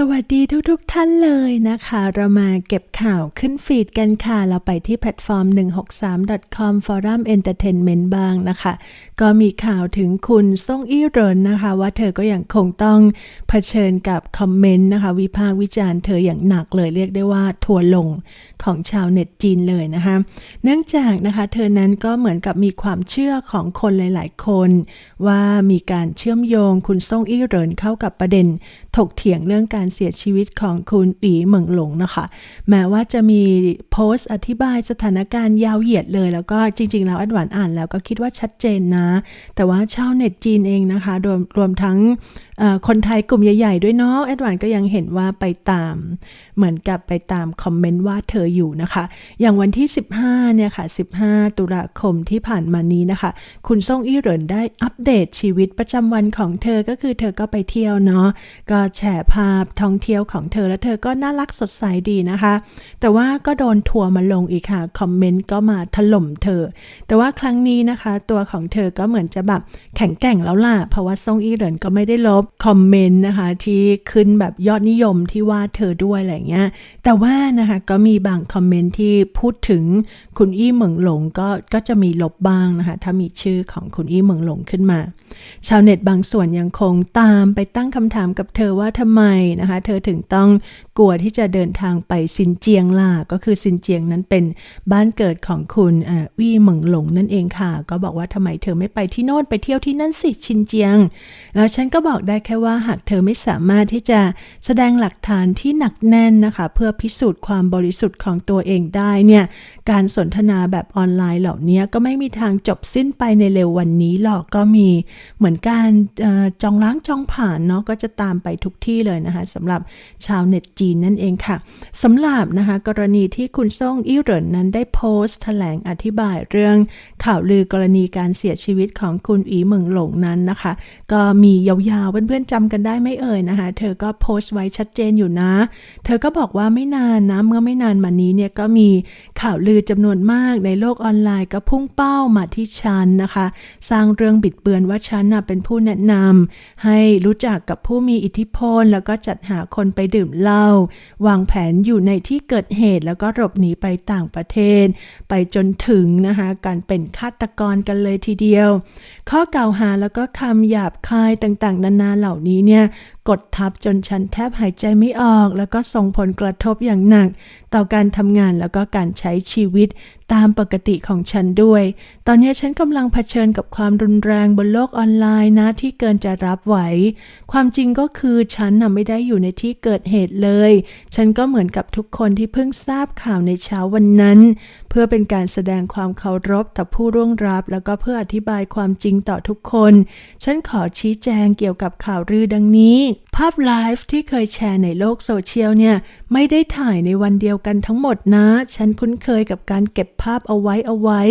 สวัสดีทุกๆทท่านเลยนะคะ เรามาเก็บข่าวขึ้นฟีดกันค่ะ เราไปที่แพลตฟอร์ม 163.com Forum Entertainment บ้างนะคะ ก็มีข่าวถึงคุณซ่งอี้เรินนะคะ ว่าเธอก็ยังคงต้องเผชิญกับคอมเมนต์นะคะ วิพากษ์วิจารณ์เธออย่างหนักเลยเรียกได้ว่าทัวร์ลงของชาวเน็ตจีนเลยนะคะ เนื่องจากนะคะ เธอนั้นก็เหมือนกับมีความเชื่อของคนหลาย ๆ คน ว่ามีการเชื่อมโยงคุณซ่งอี้เรินเข้ากับประเด็นถกเถียงเรื่องการเสียชีวิตของคุณอีเหมิงหลงนะคะ แม้ว่าจะมีโพสต์อธิบายสถานการณ์ยาวเหยียดเลย แล้วก็จริง ๆ แล้วอันหวานอ่านแล้วก็คิดว่าชัดเจนนะ แต่ว่าชาวเน็ตจีนเองนะคะ รวมรวมทั้งคนไทยกลุ่มใหญ่ ๆ ด้วยเนาะแอดวานก็ยังเห็นว่าไปตาม เหมือนกับไปตามคอมเมนต์ว่าเธออยู่นะคะ อย่างวันที่ 15 เนี่ยค่ะ 15 ตุลาคมที่ผ่านมานี้นะคะ คุณซ่งอี้เหรินได้อัปเดตชีวิตประจำวันของเธอก็คือเธอก็ไปเที่ยวเนาะก็แชร์ภาพท่องเที่ยวของเธอแล้วเธอก็น่ารักสดใสดีนะคะ แต่ว่าก็โดนทัวร์มาลงอีกค่ะ คอมเมนต์ก็มาถล่มเธอ แต่ว่าครั้งนี้นะคะ ตัวของเธอก็เหมือนจะแบบแข็งแกร่งแล้วล่ะ เพราะว่าซ่งอี้เหรินก็ไม่ได้ลบคอมเมนต์นะคะ ที่ขึ้นแบบยอดนิยมที่ว่าเธอด้วยอะไรเงี้ย แต่ว่านะคะก็มีบางคอมเมนต์ที่พูดถึงคุณอี้เหมิงหลงก็ก็จะมีลบบ้างนะคะ ถ้ามีชื่อของคุณอี้เหมิงหลงขึ้นมา ชาวเน็ตบางส่วนยังคงตามไปตั้งคำถามกับเธอว่าทำไมนะคะ เธอถึงต้องกลัวที่จะเดินทางไปซินเจียงล่ะก็คือซินเจียงนั้นเป็นบ้านเกิดของคุณอวี่เหมิงหลงนั่นเองค่ะ ก็บอกว่าทำไมเธอไม่ไปที่โน่นไปเที่ยวที่นั่นสิชินเจียง แล้วฉันก็บอกได้แค่ว่าหากเธอไม่สามารถที่จะแสดงหลักฐานที่หนักแน่นนะคะ เพื่อพิสูจน์ความบริสุทธิ์ของตัวเองได้เนี่ยการสนทนาแบบออนไลน์เหล่านี้ก็ไม่มีทางจบสิ้นไปในเร็ววันนี้หรอกก็มีเหมือนการจองล้างจองผ่านเนาะก็จะตามไปทุกที่เลยนะคะสำหรับชาวเน็ตจีนนั่นเองค่ะสำหรับนะคะกรณีที่คุณซ่งอี้เหรินนั้นได้โพสต์แถลงอธิบายเรื่องข่าวลือกรณีการเสียชีวิตของคุณอีเหมิงหลงนั้นนะคะ ก็มียาวๆเพื่อนๆจำกันได้ไม่เอ่ยนะคะ เธอก็โพสต์ไว้ชัดเจนอยู่นะ เธอก็บอกว่าไม่นานนะเมื่อไม่นานมานี้เนี่ยก็มีข่าวลือจำนวนมากในโลกออนไลน์ก็พุ่งเป้ามาที่ฉันนะคะ สร้างเรื่องบิดเบือนว่าฉันน่ะเป็นผู้แนะนำให้รู้จักกับผู้มีอิทธิพล แล้วก็จัดหาคนไปดื่มเหล้าวางแผนอยู่ในที่เกิดเหตุแล้วก็หลบหนีไปต่างประเทศ ไปจนถึงนะคะการเป็นฆาตกรกันเลยทีเดียว ข้อกล่าวหาแล้วก็คำหยาบคายต่างๆ นานาเหล่านี้เนี่ย กดทับจนฉันแทบหายใจไม่ออก แล้วก็ส่งผลกระทบอย่างหนัก ต่อการทำงานแล้วก็การใช้ชีวิตตามปกติของฉันด้วย ตอนนี้ฉันกำลังเผชิญกับความรุนแรงบนโลกออนไลน์นะที่เกินจะรับไหว ความจริงก็คือฉันน่ะไม่ได้อยู่ในที่เกิดเหตุเลย ฉันก็เหมือนกับทุกคนที่เพิ่งทราบข่าวในเช้าวันนั้น เพื่อเป็นการแสดงความเคารพต่อผู้ร่วงรับ แล้วก็เพื่ออธิบายความจริงต่อทุกคน ฉันขอชี้แจงเกี่ยวกับข่าวลือดังนี้ภาพไลฟ์ที่เคยแชร์ในโลกโซเชียลเนี่ย ไม่ได้ถ่ายในวันเดียวกันทั้งหมดนะ ฉันคุ้นเคยกับการเก็บภาพเอาไว้เอาไว้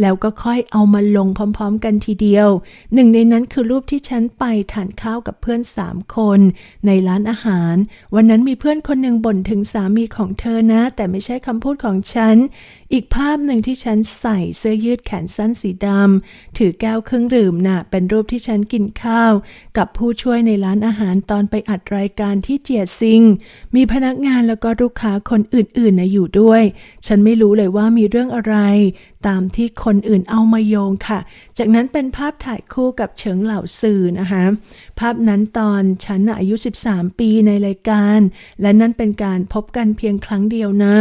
แล้วก็ค่อยเอามาลงพร้อมๆกันทีเดียว หนึ่งในนั้นคือรูปที่ฉันไปทานข้าวกับเพื่อนสามคน ในร้านอาหาร วันนั้นมีเพื่อนคนหนึ่งบ่นถึงสามีของเธอนะ แต่ไม่ใช่คำพูดของฉัน อีกภาพหนึ่งที่ฉันใส่เสื้อยืดแขนสั้นสีดำถือแก้วเครื่องดื่มน่ะเป็นรูปที่ฉันกินข้าว กับผู้ช่วยในร้านอาหารตอนไปอัดรายการที่เจียซิง มีพนักงานแล้วก็ลูกค้าคนอื่นๆนะอยู่ด้วย ฉันไม่รู้เลยว่ามีเรื่องอะไรตามที่คนอื่นเอามาโยงค่ะ จากนั้นเป็นภาพถ่ายคู่กับเฉิงเหล่าสื่อนะคะภาพนั้นตอนฉันอายุ 13 ปีในรายการ และนั่นเป็นการพบกันเพียงครั้งเดียวนะ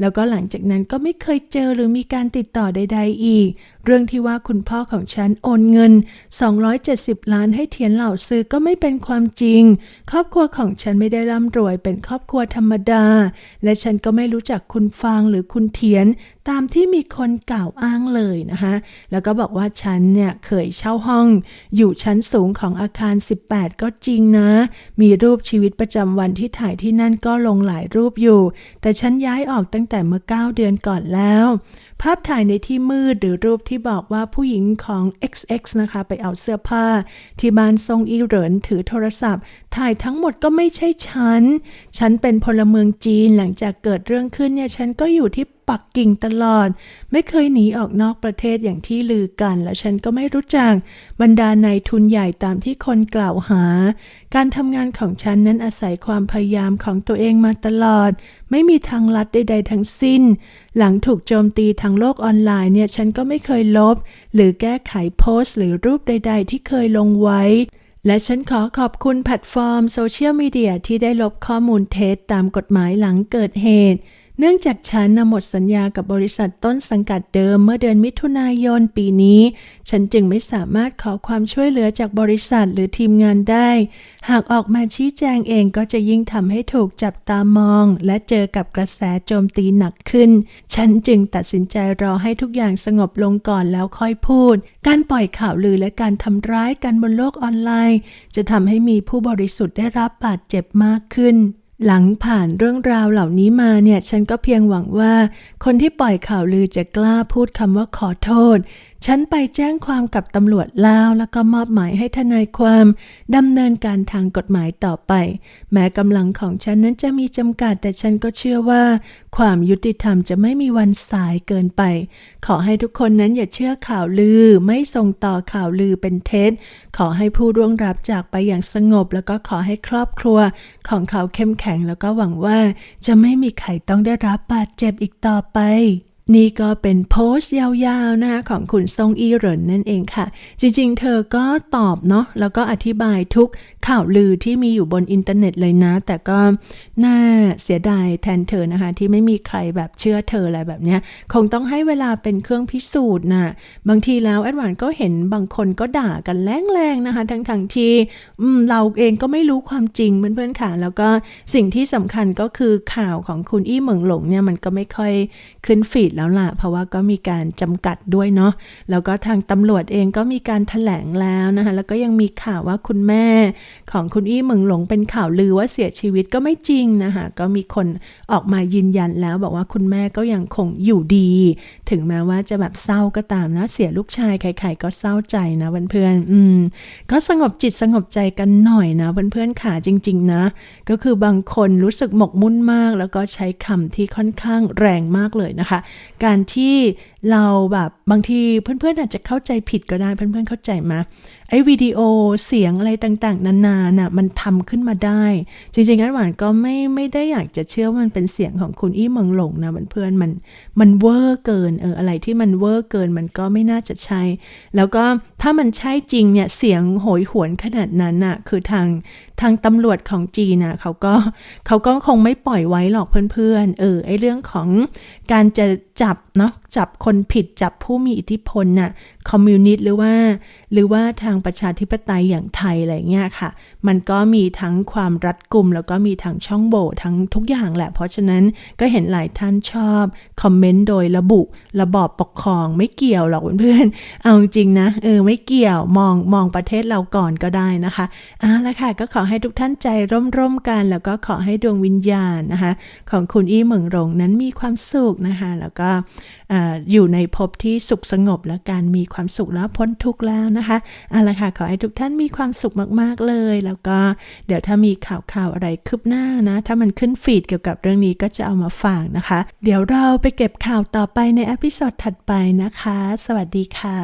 แล้วก็หลังจากนั้นก็ไม่เคยเจอหรือมีการติดต่อใด ๆ อีก เรื่องที่ว่าคุณพ่อของฉันโอนเงิน 270 ล้านให้เทียนเหล่าซื้อก็ไม่เป็นความจริง ครอบครัวของฉันไม่ได้ร่ำรวยเป็นครอบครัวธรรมดา และฉันก็ไม่รู้จักคุณฟางหรือคุณเทียนตามที่มีคนกล่าวอ้างเลยนะคะแล้วก็บอกว่าฉันเนี่ยเคยเช่าห้อง อยู่ชั้นสูงของอาคาร 18 ก็จริงนะ มีรูปชีวิตประจำวันที่ถ่ายที่นั่นก็ลงหลายรูปอยู่ แต่ฉันย้ายออกตั้งแต่เมื่อ 9 เดือนก่อนแล้วภาพถ่ายในที่มืดหรือรูปที่บอกว่าผู้หญิงของ XX นะคะ ไปเอาเสื้อผ้า ที่บ้านทรงอีเหรินถือโทรศัพท์ ถ่ายทั้งหมดก็ไม่ใช่ฉัน ฉันเป็นพลเมืองจีนหลังจากเกิดเรื่องขึ้นเนี่ยฉันก็อยู่ที่ปักกิ่งตลอด ไม่เคยหนีออกนอกประเทศอย่างที่ลือกัน และฉันก็ไม่รู้จักบรรดานายทุนใหญ่ตามที่คนกล่าวหา การทำงานของฉันนั้นอาศัยความพยายามของตัวเองมาตลอด ไม่มีทางลัดใด ๆ ทั้งสิ้น หลังถูกโจมตีทางโลกออนไลน์เนี่ยฉันก็ไม่เคยลบ หรือแก้ไขโพสต์ หรือรูปใด ๆ ที่เคยลงไว้ และฉันขอขอบคุณแพลตฟอร์มโซเชียลมีเดียที่ได้ลบข้อมูลเท็จตามกฎหมายหลังเกิดเหตุ เนื่องจากฉันนำหมดสัญญากับบริษัทต้นสังกัดเดิมเมื่อเดือนมิถุนายนปีนี้ ฉันจึงไม่สามารถขอความช่วยเหลือจากบริษัทหรือทีมงานได้ หากออกมาชี้แจงเองก็จะยิ่งทำให้ถูกจับตามอง และเจอกับกระแสโจมตีหนักขึ้น ฉันจึงตัดสินใจรอให้ทุกอย่างสงบลงก่อนแล้วค่อยพูด การปล่อยข่าวลือและการทำร้ายกันบนโลกออนไลน์ จะทำให้มีผู้บริสุทธิ์ได้รับบาดเจ็บมากขึ้น หลังผ่านเรื่องราวเหล่านี้มาเนี่ย ฉันก็เพียงหวังว่า คนที่ปล่อยข่าวลือจะกล้าพูดคำว่าขอโทษ ฉันไปแจ้งความกับตำรวจแล้วแล้วก็มอบหมายให้ทนายความดำเนินการทางกฎหมายต่อไป แม้กำลังของฉันนั้นจะมีจำกัด แต่ฉันก็เชื่อว่า ความยุติธรรมจะไม่มีวันสายเกินไป ขอให้ทุกคนนั้นอย่าเชื่อข่าวลือ ไม่ส่งต่อข่าวลือเป็นเท็จ ขอให้ผู้ร่วงรับจากไปอย่างสงบ แล้วก็ขอให้ครอบครัว ของเขาเข้มแข็งแล้วก็หวังว่า จะไม่มีใครต้องได้รับบาดเจ็บอีกต่อไป นี่ก็เป็นโพสต์ยาวๆนะคะของคุณซงอีเหรินนั่นเองค่ะ จริงๆ เธอก็ตอบเนาะแล้วก็อธิบายทุกข่าวลือที่มีอยู่บนอินเทอร์เน็ตเลยนะ แต่ก็น่าเสียดายแทนเธอนะคะ ที่ไม่มีใครแบบเชื่อเธออะไรแบบเนี้ย คงต้องให้เวลาเป็นเครื่องพิสูจน์นะบางทีแล้วแอดวานก็เห็นบางคนก็ด่ากันแรงๆนะคะทั้งๆที่เราเองก็ไม่รู้ความจริงเพื่อนๆค่ะ แล้วก็สิ่งที่สำคัญก็คือข่าวของคุณอี้เหมิงหลงเนี่ยมันก็ไม่ค่อยขึ้นฟีดแล้วแล้วล่ะ เพราะว่าก็มีการจำกัดด้วยเนาะแล้วก็ทางตำรวจเองก็มีการถแถลงแล้วนะคะแล้วก็ยังมีข่าวว่าคุณแม่ของคุณอี้เหมิงหลงเป็นข่าวลือว่าเสียชีวิตก็ไม่จริงนะคะก็มีคนออกมายืนยันแล้ว บอกว่าคุณแม่ก็ยังคงอยู่ดี ถึงแม้ว่าจะแบบเศร้าก็ตามนะเสียลูกชายใครๆก็เศร้าใจนะเพื่อนๆอืมก็สงบจิตสงบใจกันหน่อยนะเพื่อนๆค่ะจริง ๆ นะ ก็คือบางคนรู้สึกหมกมุ่นมาก แล้วก็ใช้คำที่ค่อนข้างแรงมากเลยนะคะการที่เราแบบบางทีเพื่อนๆอาจจะเข้าใจผิดก็ได้เพื่อนๆเข้าใจมา ไอ้วิดีโอเสียงอะไรต่างๆ นานาน่ะมันทำขึ้นมาได้ จริงๆอันหวานก็ไม่ไม่ได้อยากจะเชื่อว่ามันเป็นเสียงของคุณอี้เมืองหลงนะเพื่อนๆมันมันเวอร์เกินเอออะไรที่มันเวอร์เกินมันก็ไม่น่าจะใช่ แล้วก็ถ้ามันใช่จริงเนี่ยเสียงโหยหวนขนาดนั้นน่ะคือทางทางตำรวจของจีนน่ะเขาก็เขาก็คงไม่ปล่อยไว้หรอกเพื่อนๆเออไอเรื่องของการจะจับเนาะจับคนผิดจับผู้มีอิทธิพลน่ะคอมมิวนิสต์หรือว่า หรือว่าทางประชาธิปไตยอย่างไทยอะไรเงี้ยค่ะ มันก็มีทั้งความรัดกุม แล้วก็มีทั้งช่องโหว่ทั้งทุกอย่างแหละ เพราะฉะนั้นก็เห็นหลายท่านชอบ คอมเมนต์โดยระบุระบอบปกครองไม่เกี่ยวหรอกเพื่อนๆเอาจริงนะเออไม่เกี่ยวมองมองประเทศเราก่อนก็ได้นะคะอะแล้วค่ะก็ขอให้ทุกท่านใจร่มๆกัน แล้วก็ขอให้ดวงวิญญาณนะคะ ของคุณอี้เหมิงหลงนั้นมีความสุขนะคะ แล้วก็อยู่ในภพที่สุขสงบและการมีความสุขแล้วพ้นทุกข์แล้วนะคะเอาละค่ะขอให้ทุกท่านมีความสุขมากๆเลย แล้วก็เดี๋ยวถ้ามีข่าวข่าวๆอะไรคืบหน้านะ ถ้ามันขึ้นฟีดเกี่ยวกับเรื่องนี้ก็จะเอามาฝากนะคะ เดี๋ยวเราไปเก็บข่าวต่อไปในอพิโซดถัดไปนะคะ สวัสดีค่ะ